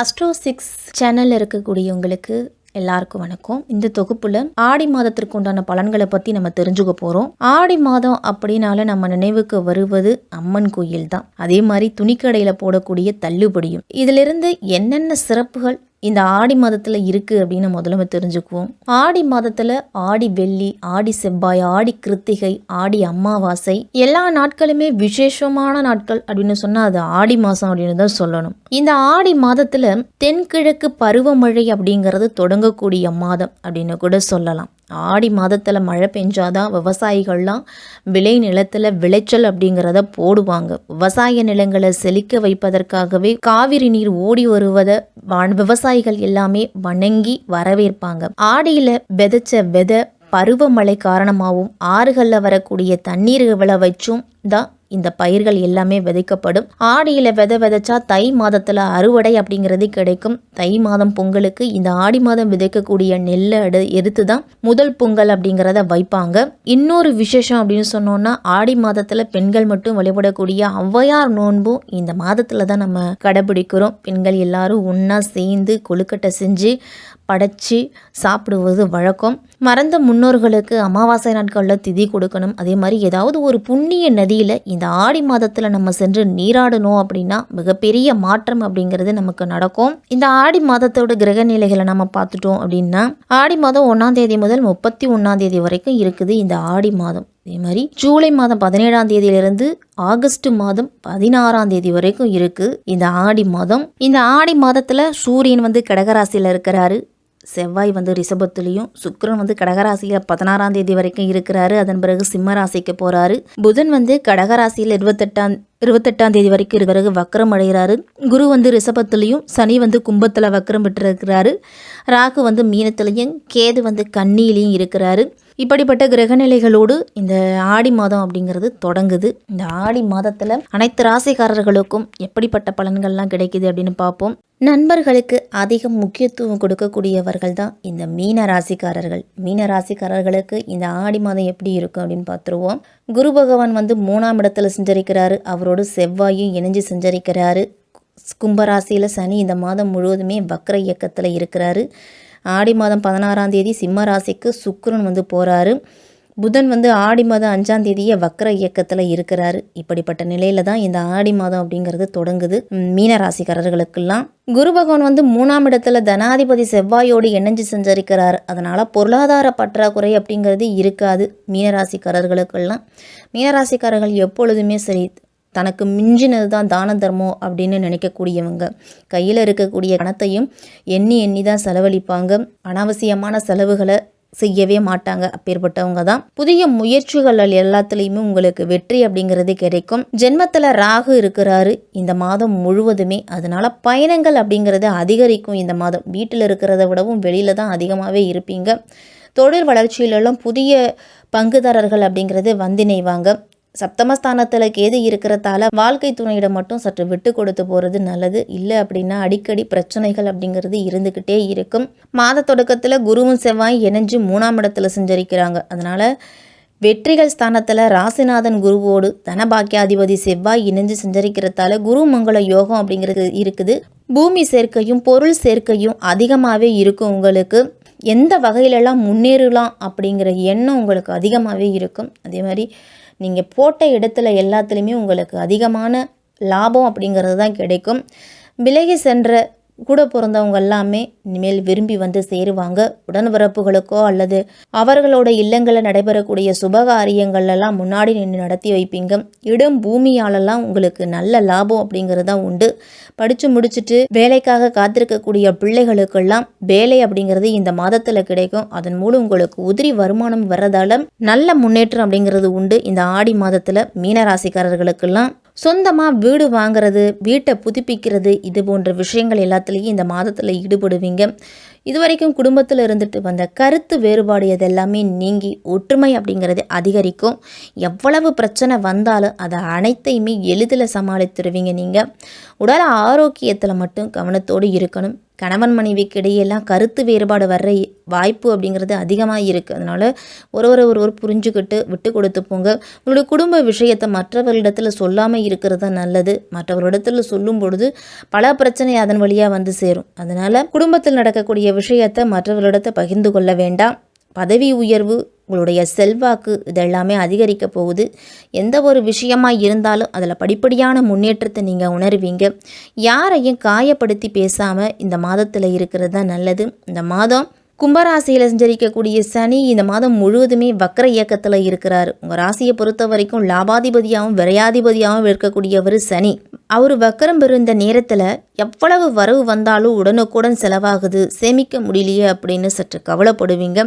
Astro six சேனலில் இருக்கக்கூடியவங்களுக்கு எல்லாருக்கும் வணக்கம். இந்த தொகுப்புல ஆடி மாதத்திற்கு உண்டான பலன்களை பத்தி நம்ம தெரிஞ்சுக்க போறோம். ஆடி மாதம் அப்படின்னால நம்ம நினைவுக்கு வருவது அம்மன் கோயில் தான் அதே மாதிரி துணிக்கடையில போடக்கூடிய தள்ளுபடியும். இதுல இருந்து என்னென்ன சிறப்புகள் இந்த ஆடி மாதத்தில் இருக்குது அப்படின்னு முதல்ல தெரிஞ்சுக்குவோம். ஆடி மாதத்தில் ஆடி வெள்ளி ஆடி செவ்வாய் ஆடி கிருத்திகை ஆடி அமாவாசை எல்லா நாட்களுமே விசேஷமான நாட்கள் அப்படின்னு சொன்னால் அது ஆடி மாதம் அப்படின்னு தான் சொல்லணும். இந்த ஆடி மாதத்தில் தென்கிழக்கு பருவமழை அப்படிங்கிறது தொடங்கக்கூடிய மாதம் அப்படின்னு கூட சொல்லலாம். ஆடி மாதத்தில் மழை பெஞ்சாதான் விவசாயிகள்லாம் விளை நிலத்தில் விளைச்சல் அப்படிங்கிறத போடுவாங்க. விவசாய நிலங்களை செழிக்க வைப்பதற்காகவே காவிரி நீர் ஓடி வருவதை வ- விவசாயிகள் எல்லாமே வணங்கி வரவேற்பாங்க. ஆடியில் விதைச்ச விதை பருவமழை காரணமாகவும் ஆறுகளில் வரக்கூடிய தண்ணீர்களை வச்சும் தான் இந்த பயிர்கள் எல்லாமே விதைக்கப்படும். ஆடியில் விதை விதைச்சா தை மாதத்தில் அறுவடை அப்படிங்கிறது கிடைக்கும். தை மாதம் பொங்கலுக்கு இந்த ஆடி மாதம் விதைக்கக்கூடிய நெல்லை எடு எடுத்து தான் முதல் பொங்கல் அப்படிங்கிறத வைப்பாங்க. இன்னொரு விசேஷம் அப்படின்னு சொன்னோம்னா ஆடி மாதத்தில் பெண்கள் மட்டும் வழிபடக்கூடிய ஔவையார் நோன்பும் இந்த மாதத்தில் தான் நம்ம கடைபிடிக்கிறோம். பெண்கள் எல்லாரும் ஒன்றா சேர்ந்து கொழுக்கட்டை செஞ்சு படைச்சி சாப்பிடுவது வழக்கம். மறந்த முன்னோர்களுக்கு அமாவாசை நாட்களில் திதி கொடுக்கணும். அதே மாதிரி ஏதாவது ஒரு புண்ணிய நதியில் இந்த ஆடி மாதத்தில் நம்ம சென்று நீராடணும் அப்படின்னா மிகப்பெரிய மாற்றம் அப்படிங்கிறது நமக்கு நடக்கும். இந்த ஆடி மாதத்தோட கிரக நிலைகளை நம்ம பார்த்துட்டோம் அப்படின்னா ஆடி மாதம் ஒன்றாம் தேதி முதல் முப்பத்தி ஒன்றாம் தேதி வரைக்கும் இருக்குது இந்த ஆடி மாதம். அதே மாதிரி ஜூலை மாதம் பதினேழாம் தேதியிலிருந்து ஆகஸ்ட் மாதம் பதினாறாம் தேதி வரைக்கும் இருக்கு இந்த ஆடி மாதம். இந்த ஆடி மாதத்துல சூரியன் வந்து கடகராசியில இருக்கிறாரு. செவ்வாய் வந்து ரிஷபத்துலேயும் சுக்கரன் வந்து கடகராசியில் பதினாறாம் தேதி வரைக்கும் இருக்கிறாரு. அதன் பிறகு சிம்ம ராசிக்கு புதன் வந்து கடகராசியில் இருபத்தெட்டாம் இருபத்தெட்டாம் தேதி வரைக்கும் இருக்க பிறகு வக்கரம் அடைகிறாரு. குரு வந்து ரிஷபத்துலேயும் சனி வந்து கும்பத்தில் வக்கரம் பெற்றிருக்கிறாரு. ராகு வந்து மீனத்துலேயும் கேது வந்து கன்னியிலையும் இருக்கிறாரு. இப்படிப்பட்ட கிரகநிலைகளோடு இந்த ஆடி மாதம் அப்படிங்கிறது தொடங்குது. இந்த ஆடி மாதத்தில் அனைத்து ராசிக்காரர்களுக்கும் எப்படிப்பட்ட பலன்கள்லாம் கிடைக்குது அப்படின்னு பார்ப்போம். நண்பர்களுக்கு அதிக முக்கியத்துவம் கொடுக்கக்கூடியவர்கள் தான் இந்த மீன ராசிக்காரர்கள். மீன ராசிக்காரர்களுக்கு இந்த ஆடி மாதம் எப்படி இருக்கும் அப்படின்னு பார்த்துருவோம். குரு பகவான் வந்து மூணாம் இடத்துல செஞ்சரிக்கிறாரு அவரோட செவ்வாயும் இணைஞ்சு சஞ்சரிக்கிறாரு. கும்பராசியில் சனி இந்த மாதம் முழுவதுமே வக்ர இயக்கத்தில் இருக்கிறாரு. ஆடி மாதம் பதினாறாம் தேதி சிம்ம ராசிக்கு சுக்கரன் வந்து போகிறாரு புதன் வந்து ஆடி மாதம் அஞ்சாம் தேதியே வக்ர இயக்கத்தில் இருக்கிறாரு. இப்படிப்பட்ட நிலையில தான் இந்த ஆடி மாதம் அப்படிங்கிறது தொடங்குது. மீன ராசிக்காரர்களுக்கெல்லாம். குரு பகவான் வந்து மூணாம் இடத்துல தனாதிபதி செவ்வாயோடு இணைஞ்சு செஞ்சிருக்கிறார். அதனால் பொருளாதார பற்றாக்குறை அப்படிங்கிறது இருக்காது. மீனராசிக்காரர்களுக்கெல்லாம். மீனராசிக்காரர்கள் எப்பொழுதுமே சரி தனக்கு மிஞ்சினது தான் தான தர்மம் அப்படின்னு நினைக்கக்கூடியவங்க. கையில் இருக்கக்கூடிய பணத்தையும் எண்ணி எண்ணி தான் செலவழிப்பாங்க. அனாவசியமான செலவுகளை செய்யவே மாட்டாங்க அப்பேற்பட்டவங்க தான். புதிய முயற்சிகள் எல்லாத்துலேயுமே உங்களுக்கு வெற்றி அப்படிங்கிறது கிடைக்கும். ஜென்மத்தில் ராகு இருக்கிறாரு. இந்த மாதம் முழுவதுமே அதனால பயணங்கள் அப்படிங்கிறது அதிகரிக்கும் இந்த மாதம். வீட்டில் இருக்கிறத விடவும் வெளியில தான் அதிகமாகவே இருப்பீங்க. தொழில் வளர்ச்சியிலெல்லாம் புதிய பங்குதாரர்கள் அப்படிங்கிறது வந்திணைவாங்க. சப்தமஸ்தானத்தில் கேது இருக்கிறதால வாழ்க்கை துணையிடம் மட்டும் சற்று விட்டு கொடுத்து போகிறது நல்லது. இல்லை அப்படின்னா அடிக்கடி பிரச்சனைகள் அப்படிங்கிறது இருந்துக்கிட்டே இருக்கும். மாத தொடக்கத்தில் குருவும் செவ்வாய் இணைஞ்சு மூணாம் இடத்துல செஞ்சரிக்கிறாங்க. அதனால் வெற்றிகள் ஸ்தானத்தில் ராசிநாதன் குருவோடு தனபாக்கியாதிபதி செவ்வாய் இணைஞ்சு செஞ்சரிக்கிறதால குரு மங்கள யோகம் அப்படிங்கிறது இருக்குது. பூமி சேர்க்கையும் பொருள் சேர்க்கையும் அதிகமாகவே இருக்கும் உங்களுக்கு. எந்த வகையிலெல்லாம் முன்னேறலாம் அப்படிங்கிற எண்ணம் உங்களுக்கு அதிகமாகவே இருக்கும். அதே மாதிரி நீங்கள் போட்ட இடத்துல எல்லாத்துலேயுமே உங்களுக்கு அதிகமான லாபம் அப்படிங்கிறது தான் கிடைக்கும். விலகி சென்ற கூட பிறந்தவங்க எல்லாமே இனிமேல் விரும்பி வந்து சேருவாங்க. உடன்பிறப்புகளுக்கோ அல்லது அவர்களோட இல்லங்களில் நடைபெறக்கூடிய சுபகாரியங்களெல்லாம் முன்னாடி நின்று நடத்தி வைப்பீங்க. இடம் பூமியாலெல்லாம் உங்களுக்கு நல்ல லாபம் அப்படிங்கிறது தான் உண்டு. படித்து முடிச்சுட்டு வேலைக்காக காத்திருக்கக்கூடிய பிள்ளைகளுக்கெல்லாம் வேலை அப்படிங்கிறது இந்த மாதத்தில் கிடைக்கும். அதன் மூலம் உங்களுக்கு உதிரி வருமானம் வர்றதால நல்ல முன்னேற்றம் அப்படிங்கிறது உண்டு. இந்த ஆடி மாதத்தில் மீனராசிக்காரர்களுக்கெல்லாம் சொந்தமாக வீடு வாங்குறது வீட்டை புதுப்பிக்கிறது இது போன்ற விஷயங்கள் எல்லாத்துலேயும் இந்த மாதத்தில் ஈடுபடுவீங்க. இதுவரைக்கும் குடும்பத்தில் இருந்துட்டு வந்த கருத்து வேறுபாடு இதெல்லாமே நீங்கி ஒற்றுமை அப்படிங்கிறது அதிகரிக்கும். எவ்வளவு பிரச்சனை வந்தாலும் அதை அனைத்தையுமே எளிதில் சமாளித்துருவீங்க நீங்கள் உடல் ஆரோக்கியத்தில் மட்டும் கவனத்தோடு இருக்கணும். கணவன் மனைவிக்கு இடையெல்லாம் கருத்து வேறுபாடு வர்ற வாய்ப்பு அப்படிங்கிறது அதிகமாக இருக்குது அதனால் ஒருவரை ஒருவர் புரிஞ்சுக்கிட்டு விட்டு கொடுத்து போங்க. உங்களுடைய குடும்ப விஷயத்தை மற்றவர்களிடத்தில் சொல்லாமல் இருக்கிறது தான் நல்லது. மற்றவர்களிடத்தில் சொல்லும் பொழுது பல பிரச்சனை அதன் வழியாக வந்து சேரும். அதனால் குடும்பத்தில் நடக்கக்கூடிய விஷயத்தை மற்றவர்களிடத்தை பகிர்ந்து கொள்ள வேண்டாம். பதவி உயர்வு உங்களுடைய செல்வாக்கு இதெல்லாமே அதிகரிக்க போகுது. எந்த ஒரு விஷயமாக இருந்தாலும் அதில் படிப்படியான முன்னேற்றத்தை நீங்கள் உணர்வீங்க. யாரையும் காயப்படுத்தி பேசாமல் இந்த மாதத்தில் இருக்கிறது தான் நல்லது. இந்த மாதம் கும்பராசியில் சஞ்சரிக்கக்கூடிய சனி இந்த மாதம் முழுவதுமே வக்கர இயக்கத்தில் இருக்கிறார். உங்கள் ராசியை பொறுத்த வரைக்கும் லாபாதிபதியாகவும் விரையாதிபதியாகவும் இருக்கக்கூடியவர் சனி. அவர் வக்கரம் பெறுந்த நேரத்தில் எவ்வளவு வரவு வந்தாலும் உடனுக்குடன் செலவாகுது. சேமிக்க முடியலையே அப்படின்னு சற்று கவலைப்படுவீங்க.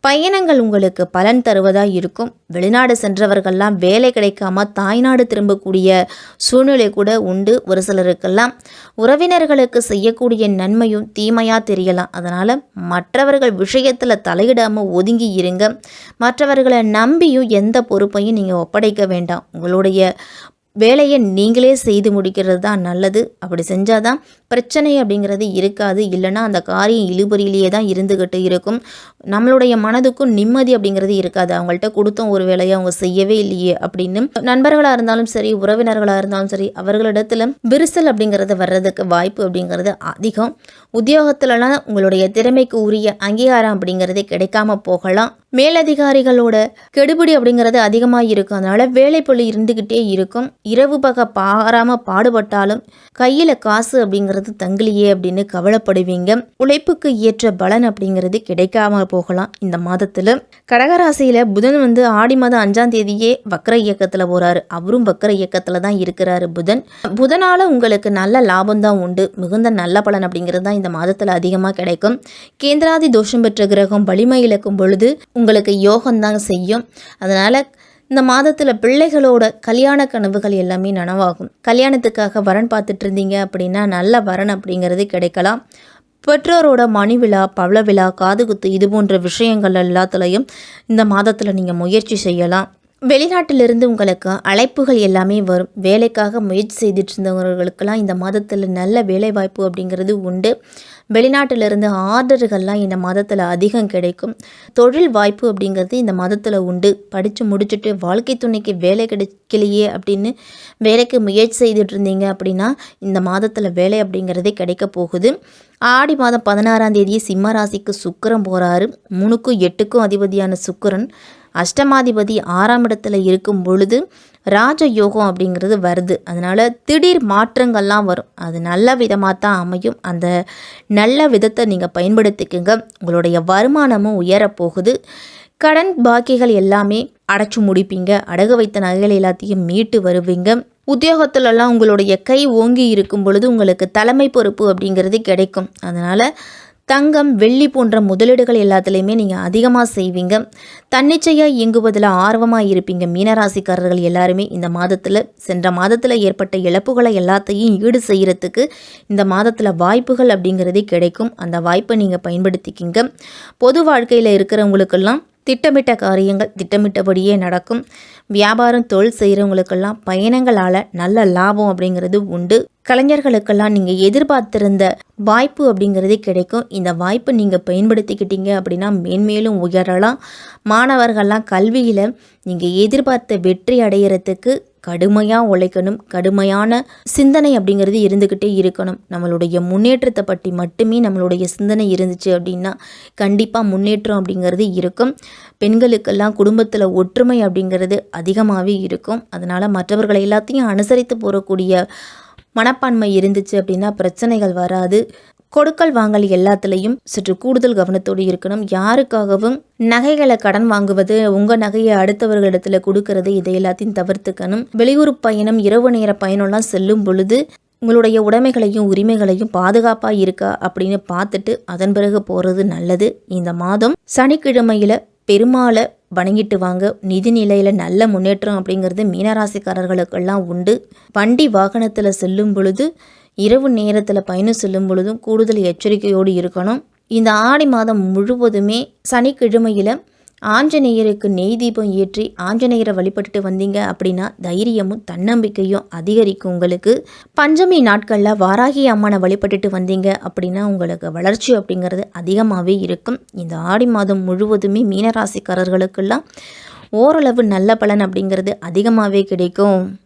பயணங்கள் உங்களுக்கு பலன் தருவதாக இருக்கும். வெளிநாடு சென்றவர்கள்லாம் வேலை கிடைக்காம தாய்நாடு திரும்பக்கூடிய சூழ்நிலை கூட உண்டு ஒரு சிலருக்கெல்லாம். உறவினர்களுக்கு செய்யக்கூடிய நன்மையும் தீமையாக தெரியலாம். அதனால் மற்றவர்கள் விஷயத்தில் தலையிடாமல் ஒதுங்கி இருங்க. மற்றவர்களை நம்பியும் எந்த பொறுப்பையும் நீங்கள் ஒப்படைக்க வேண்டாம். உங்களுடைய வேலையை நீங்களே செய்து முடிக்கிறது தான் நல்லது. அப்படி செஞ்சால் தான் பிரச்சனை அப்படிங்கிறது இருக்காது. இல்லைன்னா அந்த காரியம் இழுபறியிலேயே தான் இருந்துக்கிட்டு இருக்கும். நம்மளுடைய மனதுக்கும் நிம்மதி அப்படிங்கிறது இருக்காது. அவங்கள்ட்ட கொடுத்தோம் ஒரு வேலையை அவங்க செய்யவே இல்லையே அப்படின்னு நண்பர்களாக இருந்தாலும் சரி உறவினர்களாக இருந்தாலும் சரி அவர்களிடத்துல விரிசல் அப்படிங்கிறது வர்றதுக்கு வாய்ப்பு அப்படிங்கிறது அதிகம். உத்தியோகத்துலலாம் உங்களுடைய திறமைக்கு உரிய அங்கீகாரம் அப்படிங்கிறதே கிடைக்காம போகலாம். மேலதிகாரிகளோட கெடுபிடி அப்படிங்கிறது அதிகமாக இருக்கும். அதனால் வேலைப்பொழு இருந்துக்கிட்டே இருக்கும். இரவு பக பாராமல் பாடுபட்டாலும் கையில் காசு அப்படிங்கிறது தங்கலியே அப்படின்னு கவலைப்படுவீங்க. உழைப்புக்கு ஏற்ற பலன் அப்படிங்கிறது கிடைக்காம போகலாம் இந்த மாதத்தில். கடகராசியில் புதன் வந்து ஆடி மாதம் அஞ்சாம் தேதியே வக்கர இயக்கத்தில் போகிறாரு அவரும் வக்கர இயக்கத்தில் தான் இருக்கிறாரு புதன். புதனால் உங்களுக்கு நல்ல லாபம் தான் உண்டு. மிகுந்த நல்ல பலன் அப்படிங்கிறது தான் இந்த மாதத்தில் அதிகமாக கிடைக்கும். கேந்திராதி தோஷம் பெற்ற கிரகம் வலிமை இழக்கும் பொழுது உங்களுக்கு யோகம்தாங்க செய்யும். அதனால் இந்த மாதத்தில் பிள்ளைகளோட கல்யாண கனவுகள் எல்லாமே நனவாகும். கல்யாணத்துக்காக வரன் பார்த்துட்டு இருந்தீங்க அப்படின்னா நல்ல வரன் அப்படிங்கிறது கிடைக்கலாம். பெற்றோரோட மணி விழா பவள விழா காதுகுத்து இது போன்ற விஷயங்கள் எல்லாத்துலேயும் இந்த மாதத்தில் நீங்கள் முயற்சி செய்யலாம். வெளிநாட்டிலிருந்து உங்களுக்கு அழைப்புகள் எல்லாமே வரும். வேலைக்காக முயற்சி செய்துட்டு இருந்தவர்களுக்கெல்லாம் இந்த மாதத்தில் நல்ல வேலைவாய்ப்பு அப்படிங்கிறது உண்டு. வெளிநாட்டிலிருந்து ஆர்டர்கள்லாம் இந்த மாதத்தில் அதிகம் கிடைக்கும். தொழில் வாய்ப்பு அப்படிங்கிறது இந்த மாதத்தில் உண்டு. படித்து முடிச்சுட்டு வாழ்க்கை துணைக்கு வேலை கிடைக்கலையே அப்படின்னு வேலைக்கு முயற்சி செய்துட்டு இருந்தீங்க அப்படின்னா இந்த மாதத்தில் வேலை அப்படிங்கிறதே கிடைக்க போகுது. ஆடி மாதம் பதினாறாம் தேதி சிம்ம ராசிக்கு சுக்கரன் போகிறாரு மூணுக்கும் எட்டுக்கும் அதிபதியான சுக்கரன். அஷ்டமாதிபதி ஆறாம் இடத்துல இருக்கும் பொழுது ராஜ யோகம் அப்படிங்கிறது வருது. அதனால் திடீர் மாற்றங்கள்லாம் வரும். அது நல்ல விதமாக தான் அமையும். அந்த நல்ல விதத்தை நீங்கள் பயன்படுத்திக்கோங்க. உங்களுடைய வருமானமும் உயரப்போகுது. கடன் பாக்கிகள் எல்லாமே அடைச்சி முடிப்பீங்க. அடகு வைத்த நகைகள் எல்லாத்தையும் மீட்டு வருவீங்க. உத்தியோகத்துலலாம் உங்களுடைய கை ஓங்கி இருக்கும் பொழுது உங்களுக்கு தலைமை பொறுப்பு அப்படிங்கிறது கிடைக்கும். அதனால் தங்கம் வெள்ளி போன்ற முதலீடுகள் எல்லாத்துலேயுமே நீங்கள் அதிகமாக செய்வீங்க. தன்னிச்சையாக இயங்குவதில் ஆர்வமாக இருப்பீங்க. மீனராசிக்காரர்கள் எல்லாருமே இந்த மாதத்தில் சென்ற மாதத்தில் ஏற்பட்ட இழப்புகளை எல்லாத்தையும் ஈடு செய்கிறதுக்கு இந்த மாதத்தில் வாய்ப்புகள் அப்படிங்கிறதே கிடைக்கும். அந்த வாய்ப்பை நீங்கள் பயன்படுத்திக்கிங்க. பொது வாழ்க்கையில் இருக்கிறவங்களுக்கெல்லாம் திட்டமிட்ட காரியங்கள் திட்டமிட்டபடியே நடக்கும். வியாபாரம் தொழில் செய்கிறவங்களுக்கெல்லாம் பயணங்களால் நல்ல லாபம் அப்படிங்கிறது உண்டு. கலைஞர்களுக்கெல்லாம் நீங்கள் எதிர்பார்த்திருந்த வாய்ப்பு அப்படிங்கிறது கிடைக்கும். இந்த வாய்ப்பை நீங்கள் பயன்படுத்திக்கிட்டீங்க அப்படின்னா மேன்மேலும் உயரலாம். மாணவர்கள்லாம் கல்வியில் நீங்கள் எதிர்பார்த்த வெற்றி அடையிறதுக்கு கடுமையாக உழைக்கணும். கடுமையான சிந்தனை அப்படிங்கிறது இருந்துக்கிட்டே இருக்கணும். நம்மளுடைய முன்னேற்றத்தை பற்றி மட்டுமே நம்மளுடைய சிந்தனை இருந்துச்சு அப்படின்னா கண்டிப்பாக முன்னேற்றம் அப்படிங்கிறது இருக்கும். பெண்களுக்கெல்லாம் குடும்பத்தில் ஒற்றுமை அப்படிங்கிறது அதிகமாகவே இருக்கும். அதனால் மற்றவர்களை எல்லாத்தையும் அனுசரித்து போகக்கூடிய மனப்பான்மை இருந்துச்சு அப்படின்னா பிரச்சனைகள் வராது. கொடுக்கல் வாங்கல் எல்லாத்துலேயும் சற்று கூடுதல் கவனத்தோடு இருக்கணும். யாருக்காகவும் நகைகளை கடன் வாங்குவது உங்கள் நகையை அடுத்தவர்களிடத்தில் கொடுக்கறது இதை எல்லாத்தையும் தவிர்த்துக்கணும். வெளியூர் பயணம் இரவு நேர பயணம்லாம் செல்லும் பொழுது உங்களுடைய உடைமைகளையும் உரிமைகளையும் பாதுகாப்பாக இருக்கா அப்படின்னு பார்த்துட்டு அதன் பிறகு போகிறது நல்லது. இந்த மாதம் சனிக்கிழமையில் பெருமாளை வணங்கிட்டு வாங்க நிதி நிலையில் நல்ல முன்னேற்றம் அப்படிங்கிறது மீனராசிக்காரர்களுக்கெல்லாம் உண்டு. வண்டி வாகனத்தில் செல்லும் பொழுது இரவு நேரத்தில் பயணம் செல்லும் பொழுதும் கூடுதல் எச்சரிக்கையோடு இருக்கணும். இந்த ஆடி மாதம் முழுவதுமே சனிக்கிழமையில் ஆஞ்சநேயருக்கு நெய் தீபம் ஏற்றி ஆஞ்சநேயரை வழிபட்டுட்டு வந்தீங்க அப்படின்னா தைரியமும் தன்னம்பிக்கையும் அதிகரிக்கும் உங்களுக்கு. பஞ்சமி நாட்களில் வாராகி அம்மனை வழிபட்டுட்டு வந்தீங்க அப்படின்னா உங்களுக்கு வளர்ச்சி அப்படிங்கிறது அதிகமாகவே இருக்கும். இந்த ஆடி மாதம் முழுவதுமே மீனராசிக்காரர்களுக்கெல்லாம் ஓரளவு நல்ல பலன் அப்படிங்கிறது அதிகமாகவே கிடைக்கும்.